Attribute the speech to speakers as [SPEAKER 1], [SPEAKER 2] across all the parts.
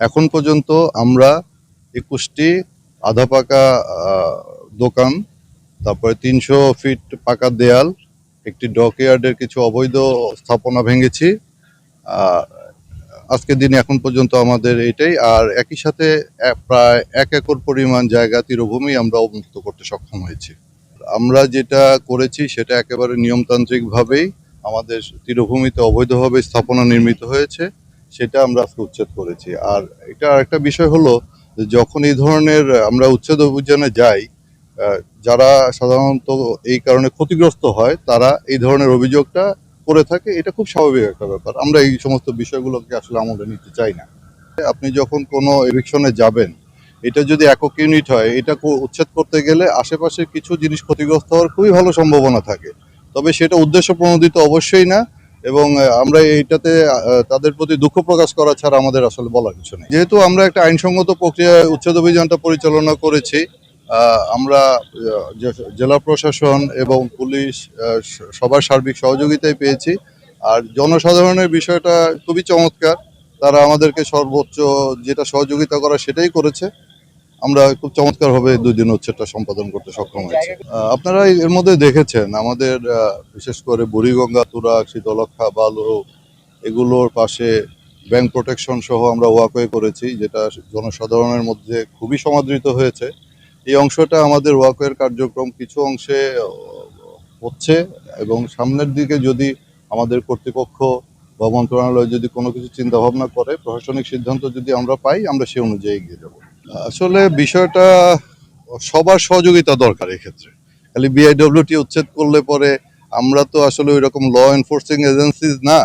[SPEAKER 1] এখন পর্যন্ত আমরা একুশটি আধা পাকা দোকান, তারপরে তিনশো ফিট পাকা দেয়াল, একটি ডকইয়ার্ডের কিছু অবৈধ স্থাপনা ভেঙেছি। আজকের দিনে এখন পর্যন্ত আমাদের এটাই, আর একই সাথে প্রায় এক একর পরিমাণ জায়গা, তীরভূমি আমরা অবমুক্ত করতে সক্ষম হয়েছি। আমরা যেটা করেছি সেটা একেবারে নিয়মতান্ত্রিকভাবেই আমাদের তীরভূমিতে অবৈধভাবে স্থাপনা নির্মিত হয়েছে। সেটা আমরা আজকে উচ্ছেদ করেছি। আর এটা একটা বিষয় হলো যখন এই ধরনের, আমরা উচ্ছেদ অভিযানে যাই যারা সাধারণত এই কারণে ক্ষতিগ্রস্ত হয়, তারা এই ধরনের অভিযোগটা করে থাকে, এটা খুব স্বাভাবিক একটা ব্যাপার। আমরা এই সমস্ত বিষয়গুলোকে আসলে আমলে নিতে চাই না। আপনি যখন কোনো এভিকশনে যাবেন, এটা যদি একক ইউনিট হয়, এটা উচ্ছেদ করতে গেলে আশেপাশের কিছু জিনিস ক্ষতিগ্রস্ত হওয়ার খুবই ভালো সম্ভাবনা থাকে। তবে সেটা উদ্দেশ্য প্রণোদিত অবশ্যই না এবং আমরা এইটাতে তাদের প্রতি দুঃখ প্রকাশ করা ছাড়া আমাদের আসলে বলার কিছু নেই। যেহেতু আমরা একটা আইনসঙ্গত প্রক্রিয়ায় উচ্ছেদ অভিযানটা পরিচালনা করেছি আমরা জেলা প্রশাসন এবং পুলিশ সবার সার্বিক সহযোগিতায় পেয়েছি। আর জনসাধারণের বিষয়টা খুবই চমৎকার। তারা আমাদেরকে সর্বোচ্চ যেটা সহযোগিতা করা সেটাই করেছে। আমরা খুব চমৎকারভাবে দুই দিন উচ্ছেদটা সম্পাদন করতে সক্ষম হয়েছি। আপনারা এর মধ্যে দেখেছেন, আমাদের বিশেষ করে বুড়িগঙ্গা তুরা শীতলক্ষা বালু, এগুলোর পাশে ব্যাংক প্রোটেকশন সহ আমরা ওয়াকওয়ে করেছি, যেটা জনসাধারণের মধ্যে খুবই সমাদৃত হয়েছে। এই অংশটা আমাদের ওয়াকওয়ের কার্যক্রম কিছু অংশে হচ্ছে এবং সামনের দিকে যদি আমাদের কর্তৃপক্ষ বা মন্ত্রণালয় যদি কোনো কিছু চিন্তাভাবনা করে, প্রশাসনিক সিদ্ধান্ত যদি আমরা পাই, আমরা সে অনুযায়ী এগিয়ে যাব। আসলে বিষয়টা সবার সহযোগিতা দরকার এক্ষেত্রে। খালি বিআইডব্লিউটি উচ্ছেদ করলে পরে আমরা তো আসলে ওই রকম ল এনফোর্সিং এজেন্সিজ না।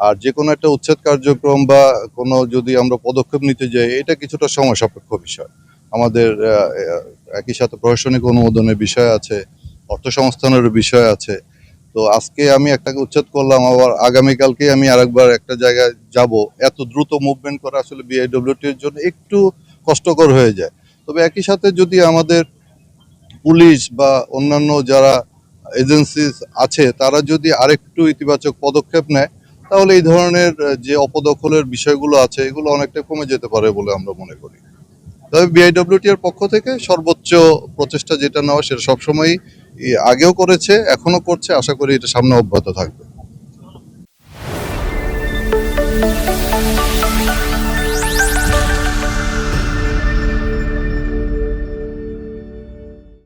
[SPEAKER 1] আর যে কোনো একটা উচ্ছেদ কার্যক্রম বা কোনো যদি আমরা পদক্ষেপ নিতে যাই, এটা কিছুটা সময় সাপেক্ষ বিষয়। আমাদের একই সাথে প্রশাসনিক অনুমোদনের বিষয় আছে, অর্থ সংস্থানের বিষয় আছে। তো আজকে আমি একটাকে উচ্ছেদ করলাম, আবার আগামীকালকে আমি আরেকবার একটা জায়গায় যাব। এত দ্রুত মুভমেন্ট করা আসলে বিআইডব্লিউটির জন্য একটু কষ্টকর হয়ে যায়। তবে একই সাথে যদি আমাদের পুলিশ বা অন্যান্য যারা এজেন্সিস আছে, তারা যদি আরেকটু ইতিবাচক পদক্ষেপ নেয়, তাহলে এই ধরনের যে অপদখলের বিষয়গুলো আছে, এগুলো অনেকটা কমে যেতে পারে বলে আমরা মনে করি। তবে বিআইডব্লিউটি এর পক্ষ থেকে সর্বোচ্চ প্রচেষ্টা যেটা নেওয়া, সেটা সবসময়ই আগেও করেছে এখনও করছে। আশা করি এটা সামনে অব্যাহত থাকবে।